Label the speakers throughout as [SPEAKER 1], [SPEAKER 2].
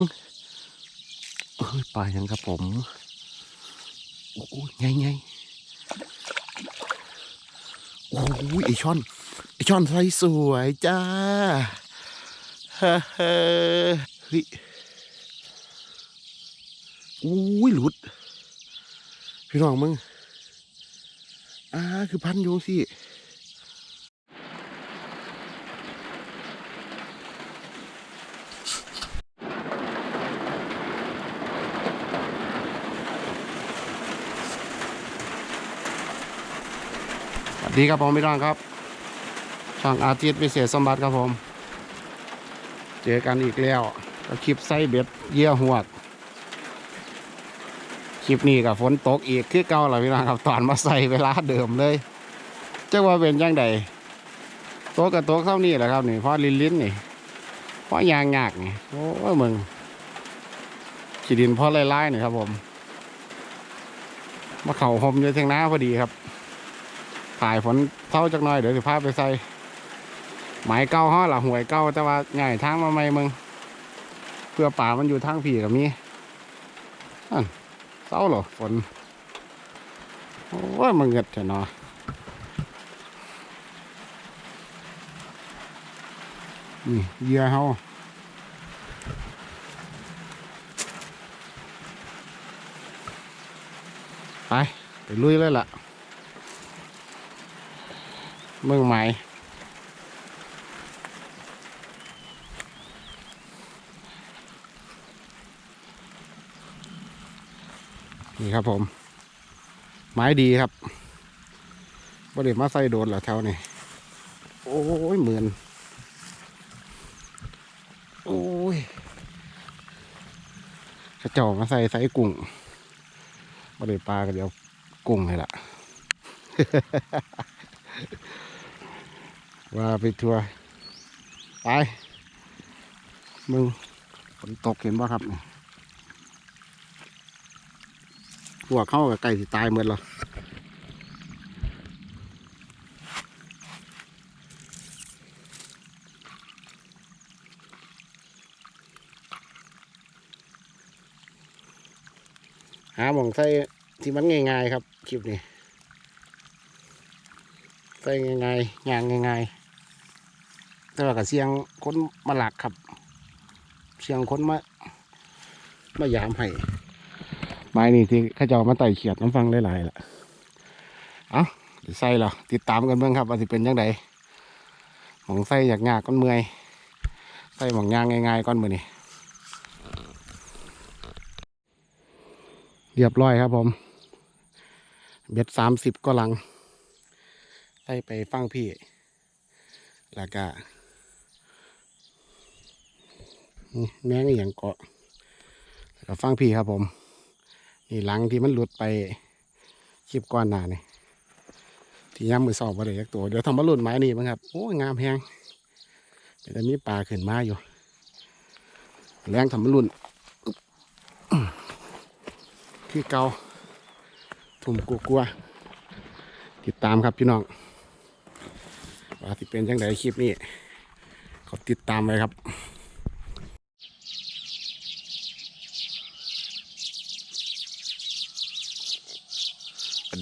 [SPEAKER 1] เอ้ยปลายังครับผมโอ้ยไงไงโอ้ยไอช่อนไอช่อนไซส์สวยจ้าเฮ้เฮ้เฮ้ยอุ้ยหลุด พี่น้องมึงอ่าคือพันยู่สิ ดีครับผมพี่น้องครับ ช่องอาทิตย์พิเศษสมบัติครับผม เจอกันอีกแล้วคลิปไส้เบ็ดเยี่ยหวด คลิปนี้กับฝนตกอีกคือเก่าแหละพี่น้องครับตอนมาใส่เวลาเดิมเลยจะว่าเป็นยังไงโต๊ะกับโต๊ะเท่านี้แหละครับนี่เพราะลิ้นลิ้นนี่เพราะยางยากนี่โอ้ยมึงขีดินเพราะไล่ๆนี่ครับผม มาเข่าหมอยู่ทียงน้าพอดีครับ ถ่ายฝนเท่าจักหน่อยเดี๋ยวจะพาไปใส่หมายเก้าห้อหล่ะหวยเก้าแต่ว่าง่ายทางมาไหมมึงเพื่อป่ามันอยู่ทางผีกับมีอันเศร้าเหรอฝนโอ้ยมันเงิดเถอะนาะนี่เยื่อเฮาไป ไปลุยเลยล่ะ เมืองใหม่นี่ครับผม ไม้ดีครับบ่ได้มาใส่โดนเหรอแถวนี้โอ้ยเหมือน โอ้ยกระจอกมาใส่ใส่กุ้งบ่ได้ปลาก็เดี๋ยวกุ้งเลยล่ะ ว่าไปทัวร์ไปมึงฝนตกเห็นบ่ครับนี่พวเข้ากับไก่สิตายหมดแล้วหาหมองใส่ที่มันง่ายๆครับคลิปนี้ใส่ง่ายๆย่างง่ายๆ แต่ว่ากับเสียงคนมาหลักครับ เสียงคนมา มายามให้ไม้นี่ที่ข้าเจ้ามาไต่เขียดน้ำฟังหลายๆล่ะเอาใส่เหรอติดตามกันเบื้องครับว่าสิเป็นยังไงหมองใส่อยากงาก้อนเมื่อยใส่หมองย่างง่ายๆก้อนมือนี่เรียบร้อยครับผมเบ็ดสามสิบก็ลังไล่ไปฟังพี่ แล้วก็ แมงอย่างเกาะแล้วก็ฟังพี่ครับผม นี่หลังที่มันหลุดไปคลิปก้อนหนาเนี่ยที่ย้ำมือสอบมาเลยยักตัว เดี๋ยวทำมาหลุดไม้นี่มั้งครับ โอ้งามแพงแต่มีปลาขึ้นมาอยู่ แรงทำมาหลุนคือเกาถุ่มกลัวๆติดตามครับพี่น้องว่าที่เป็นจังไดคลิปนี้ขอติดตามไว้ครับ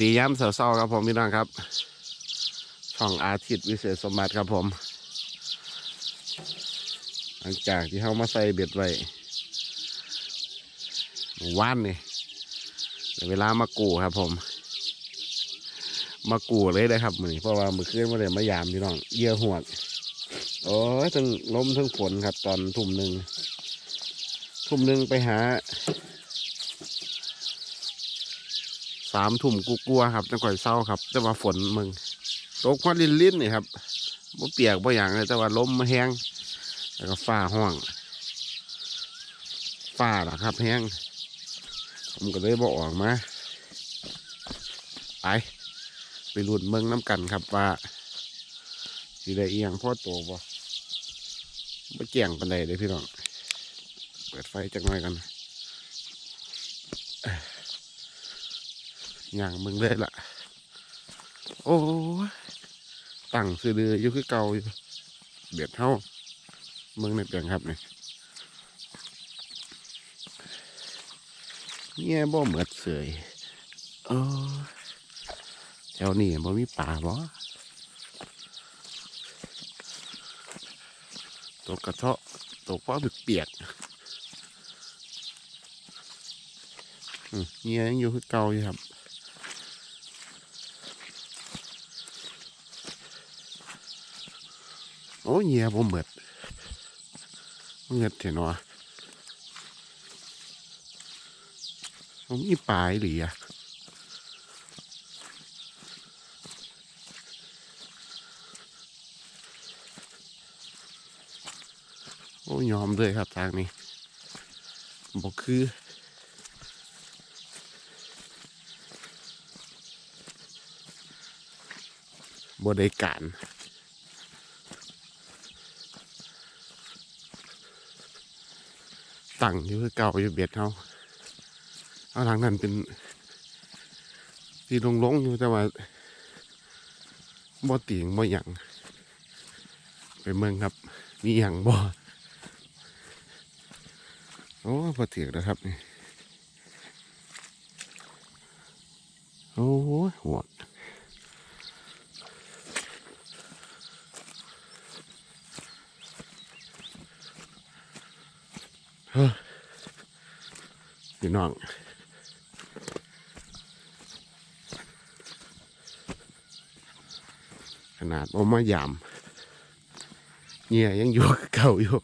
[SPEAKER 1] ดีย้ำเศร้าครับผมพี่น้องครับ ช่องอาทิตย์วิเศษสมบัติครับผม หลังจากที่เขามาใส่เบ็ดไว้ว่านนี่เวลามากูครับผม มากูเลยนะครับมือนเพราะว่ามือคืนมาเลยมายามพี่น้องเยื่อหวดโอ้ยทั้งลมทั้งฝนครับตอนทุ่มหนึ่งทุ่มหนึ่งไปหา สามทุ่มกูกลัวครับจังก่อยเศร้าครับแต่ว่าฝนมึงตกควันลิ้นลิ้นนี่ครับบ่เปียกบ่อย่างเลยแต่ว่าลมมาแห้งแล้วก็ฟ้าห้องฟ้าล่ะครับ แห้งผมก็เลยบอกออกมาไปไปรุ่นเมืองน้ำกันครับว่าสีได้เอียงพ่อโตบ่ไม่แจ้งปันใดเลยพี่น้องเปิดไฟจักหน่อยกันเอ้ย อย่างมึงเลยล่ะโอ้ตั้งซื้อเดืออยู่คือเก่าเบียดเท่ามืองในเปลี่ยนครับเนี่ยเนี่ยบ่เหมือดเสยเออแถวนี้บ่มีป่าบ่ตกกระเทาะตกเพราะเปียกเนี่ยยังอยู่คือเก่าอยู่ครับ โอ้เงียบ่เหมือดเหมือดเถอะเนาะผมมีปลายหรืออะโอ้ยอมเลยครับทางนี้บอกคือบ่ได้การ ตั้งอยู่คือเก่าอยู่เบียดเขาเอาทางนั้นเป็นที่ลงๆอยู่แต่ว่าบ่เตียงบ่หยังไปเมืองครับ มีหยังบ่โอ้พอเถียงนะครับนี่โอ้หัว พี่น้องขนาดบ่มายามเงียยังอยู่เก่าอยู่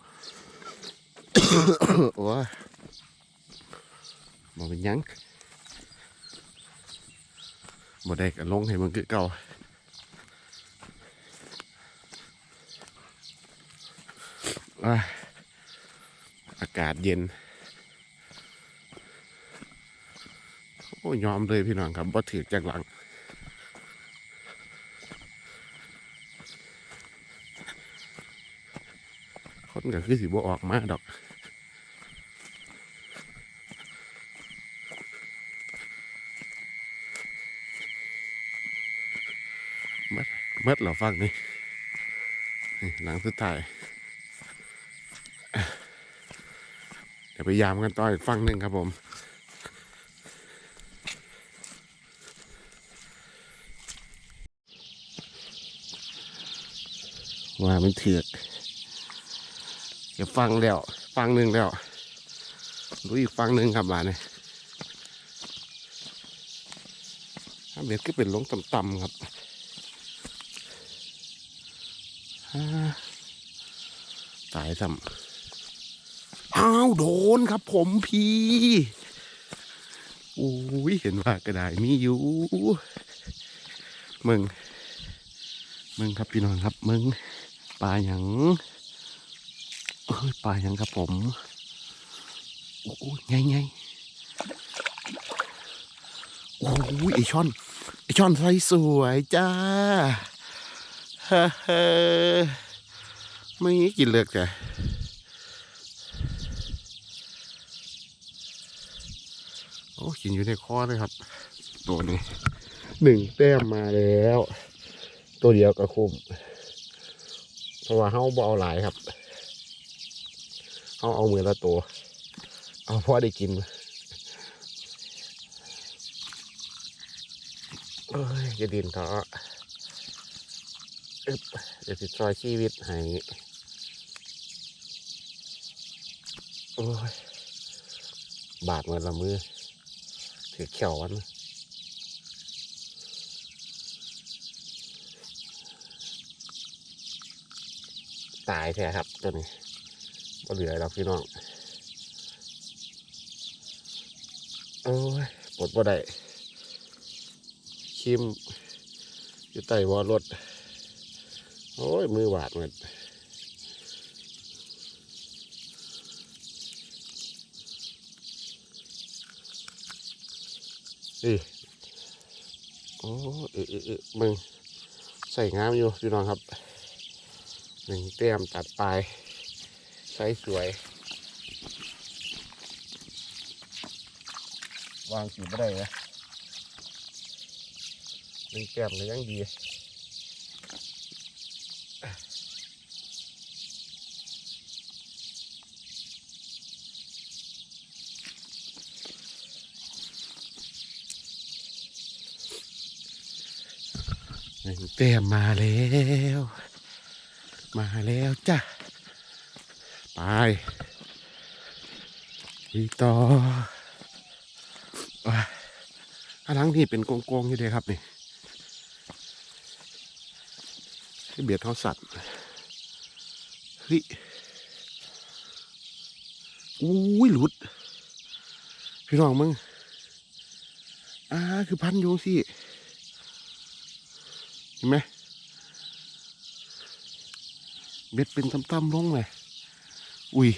[SPEAKER 1] โอ้ยบ่เป็นยังบ่ได้ก็ลงให้มันคือเก่าอากาศเย็น โอ้ ยยอมเลยพี่น้องครับบ่ถือจากหลังคนก็คือสิบ่ออกมาดอกมัดมัดเราฟังนี่นี่หลังสุดท้ายเดี๋ยวไปยามกันต่ออีกฟังหนึ่งครับผม ว่ามันเถือกเดี๋ยวฟังแล้ว ฟังหนึ่งแล้วรู้อีกฟังหนึ่งครับบ้านนี่ถ้าเบ็ดก็เป็นลงต่ำๆครับตายซ้ำอ้าวโดนครับผมพี่อุ้ยเห็นว่ากระดาษมีอยู่มึงมึงครับพี่น้องครับมึง ลาหยังเอ้ยปลาหยังครับผมโอ้ยไงไงโอ้ยไอช่อนไอช่อนไซส์สวยจ้าฮ้เฮ้ไม่กินเลือกจ้ะโอ้กินอยู่ในคอเลยครับ ตัวนี้หนึ่งแต้มมาแล้ว ตัวเดียวก็คุ้ม เพราะว่าเฮาบ่เอาหลายครับเอาเอามือละตัวเอาพอได้กินเอ้ยจะดินเถอะอึ๊บเดี๋ยวติดซอยชีวิตให้โอ้ยบาดมือละมือถือเขียววัน ตายแท้ครับตัวนี้ก็เหลือเราพี่น้องโอ้ยปลดบ่ได้ชิมอยู่ใต้วอรถโอ้ยมือหวาดหมดอีโอ้เออเออเออมึงใส่งามอยู่พี่น้องครับ หนึ่งเตี้ยมตัดปลายใช้สวย วางกี่ไม่ได้นะหนึ่งเตี้ยมเลยยังดีหนึ่งเตี้ยมมาแล้ว มาแล้วจ้ะ ไปอีต่อว้าอันหลังนี่เป็นโกงๆอยู่เลยครับนี่ที่เบียดเท้าสัตว์เฮ้ยอุ้ยหลุด พี่น้องมึงอ่าคือพันยู่สิเห็นไหม เบ็ดเป็นต่ำๆลงเลยอุ้ย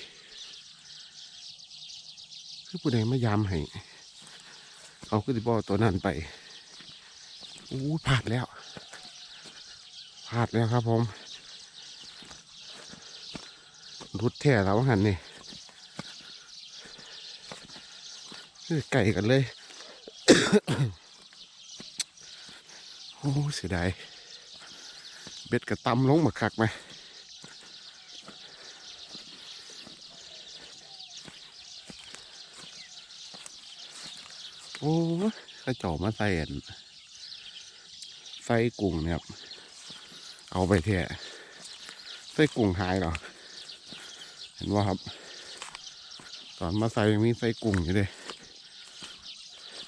[SPEAKER 1] คือผู้ใดมายามให้เขาก็จะบอตัวนั้นไปอู้พลาดแล้วพลาดแล้วครับผมรุดแท้แล้วหันนี่คือไก่กันเลย โอ้เสียดายเบ็ดกระตำลงมาคักไหม อ้ยกระจอกมาใส่ใส่กุ้งเนี่ยครับ เอาไปเถอะใส่กุ้งหายหรอ เห็นว่าครับ ตอนมาใส่ยังมีใส่กุ้งอยู่เลย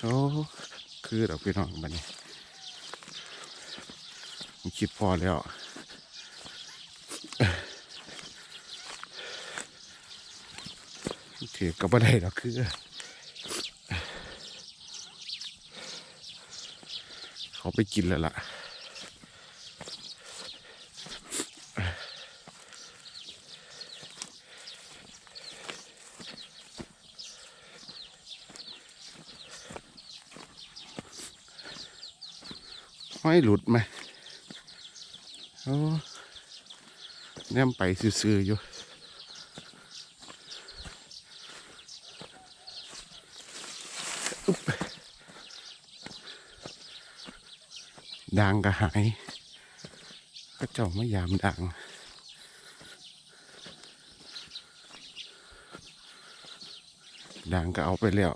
[SPEAKER 1] โอ้คือเราพี่น้องบันนี้ผมคิดพอแล้วเถือกับอะไรหรอกคือ เขาไปกินแล้วล่ะ ห้อยหลุดไหมโอ้แนมไปซื่อๆอยู่ ดังก็หาย ก็เจ้ามายามดังดังก็เอาไปแล้ว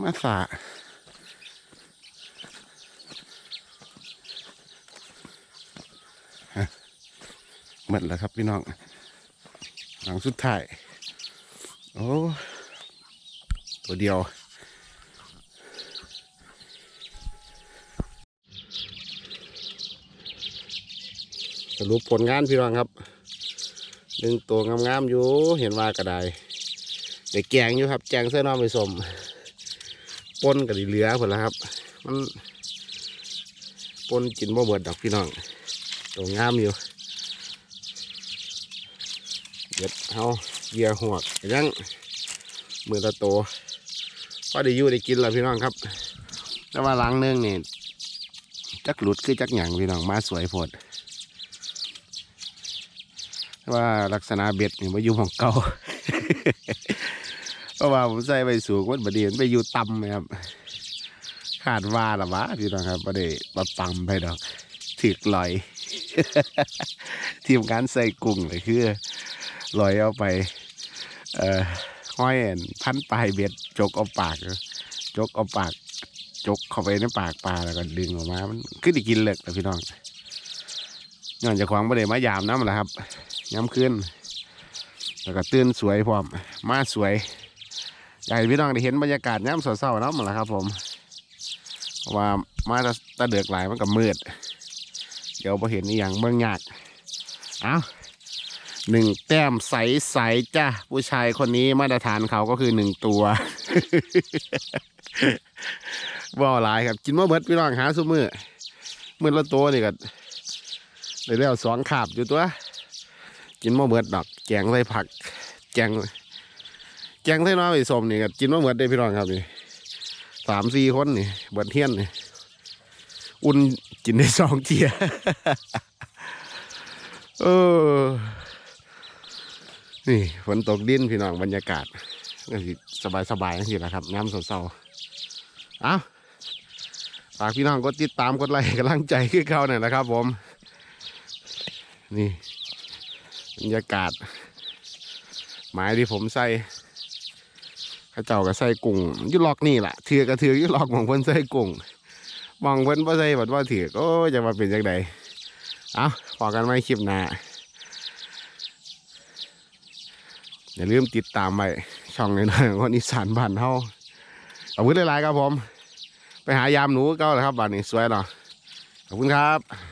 [SPEAKER 1] มาสาหมดแล้วครับพี่น้อง หลังสุดท้าย โอ้ ตัวเดียว รุปผลงานพี่น้องครับหนึ่งตัวงามๆอยู่เห็นว่ากระไดเด็กแกงอยู่ครับแจงเสื้อนอมไปสมปนกับเหลือผลแล้วครับ มันปนกินบ่เบิดดอกพี่น้องตัวงามอยู่เด็ดเอาเยียหัวกยังมือละโตวพอได้ยู่ได้กินแล้วพี่น้องครับ แต่ว่าหล้างเนื่องนี่จักหลุดคือจักหยั่งพี่น้องมาสวยโพด ว่าลักษณะเบ็ดนี่มาอยู่ของเก่าเพราะว่าผมใส่ไปสูงมันบดีมันไปอยู่ต่ำไหมครับขาดว่าละวะพี่น้องครับประเดี๋ยวมาต่ำไปดอกถึกลอย ทีมการใส่กุ้งเลยคือลอยเอาไป เอ่อห้อยอันพันปลายเบ็ดจกเอาปากจกเอาปากจกเข้าไปในปากปลาแล้วก็ดึงออกมา มันขึ้นได้กินเล็กแต่พี่น้องย้อนจากความประเดี๋ยวมายามน้ำแหละครับ ย้ำขึ้น แล้วก็ตื่นสวยพร้อม มาสวยอยากให้พี่น้องได้เห็นบรรยากาศย้ำเศร้าๆน้ำแหละครับผมว่ามาตะเดือกหลายมันก็มืด เดี๋ยวพอเห็นอีหยังเมืองยาก เอาหนึ่งแต้มใสๆจ้ะผู้ชายคนนี้มาตรฐานเขาก็คือหนึ่งตัวบ่หลายครับ กินมาเบิดพี่น้องหาซุมือมือละตัวนี่ก็ได้แล้วสองขาบอยู่ตัว กินมาเบิดดอกแกงใส่ผัก แกงแกงใส่น้อยไปสมนี่ก็กินมาเบิดได้พี่น้องครับนี่สามสี่คนนี่เบิดเทียนนี่อุ่นกินได้สองเทียเออนี่ฝนตกดินพี่น้องบรรยากาศก็สิสบายสบายๆนี่แหละครับน้ำเศร้าๆเอาฝากพี่น้องกดติดตามกดไลค์กำลังใจขึ้นเขาหน่อยนะครับผม นี่ บรรยากาศ หมายที่ผมใส่ข้าเจ้าก็ใส่กุ้งยุลอกนี่แหละเถือกระเถือกอยุลอกของคนใส่กุ้งมองเพิ่นบ่ใส่บัดว่าเถือโอ้ยจะมาเป็นจังไดเอาพอกันไว้คลิปหน้าอย่าลืมติดตามไว้ช่องในหน่อยๆคนอีสานบ้านเฮาขอบคุณหลายๆครับผม ไปหายามหนูเก็แล้วครับบ้านนี้สวยเนาะขอบคุณครับ